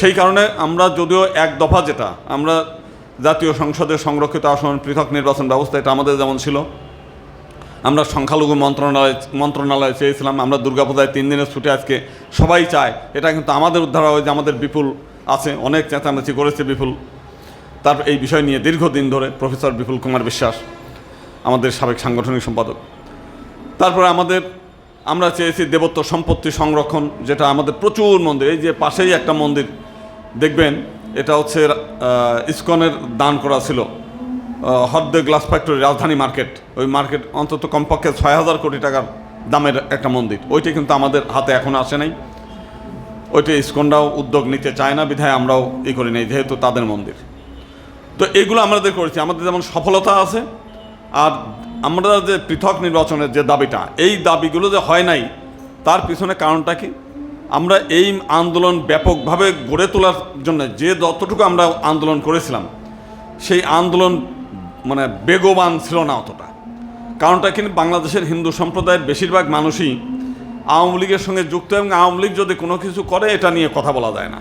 সেই কারণে আমরা যদিও এক দফা যেটা, আমরা জাতীয় সংসদে সংরক্ষিত আসন পৃথক নির্বাচন ব্যবস্থা এটা আমাদের যেমন ছিল। আমরা সংখ্যালঘু মন্ত্রণালয়, মন্ত্রণালয়ে চেয়েছিলাম, আমরা দুর্গাপূজায় তিন দিনের ছুটি আজকে সবাই চায়। এটা কিন্তু আমাদের উদ্ধার হয় যে আমাদের বিপুল আছে, অনেক চেঁচামেচি করেছে বিপুল। তার এই বিষয় নিয়ে দীর্ঘদিন ধরে প্রফেসর বিপুল কুমার বিশ্বাস, আমাদের সাবেক সাংগঠনিক সম্পাদক। তারপরে আমাদের, আমরা চেয়েছি দেবত্ব সম্পত্তি সংরক্ষণ, যেটা আমাদের প্রচুর মন্দির, এই যে পাশেই একটা মন্দির দেখবেন, এটা হচ্ছে ইসকনের দান করা ছিল। হদ্দে গ্লাস ফ্যাক্টরি রাজধানী মার্কেট। ওই মার্কেট অন্তত কমপক্ষে ছয় হাজার কোটি টাকার দামের একটা মন্দির। ওইটি কিন্তু আমাদের হাতে এখন আসে নাই। ওইটি ইসকনরাও উদ্যোগ নিতে চায় না, বিধায় আমরাও ই করি নাই, যেহেতু তাদের মন্দির। তো এগুলো আমাদের করেছি। আমাদের যেমন সফলতা আছে, আর আমরা যে পৃথক নির্বাচনের যে দাবিটা, এই দাবিগুলো যে হয় নাই, তার পিছনে কারণটা কি? আমরা এই আন্দোলন ব্যাপকভাবে গড়ে তোলার জন্য যে যতটুকু আমরা আন্দোলন করেছিলাম, সেই আন্দোলন মানে বেগবান ছিল না অতটা। কারণটা কিন্তু বাংলাদেশের হিন্দু সম্প্রদায়ের বেশিরভাগ মানুষই আওয়ামী লীগের সঙ্গে যুক্ত এবং আওয়ামী লীগ যদি কোনো কিছু করে, এটা নিয়ে কথা বলা যায় না।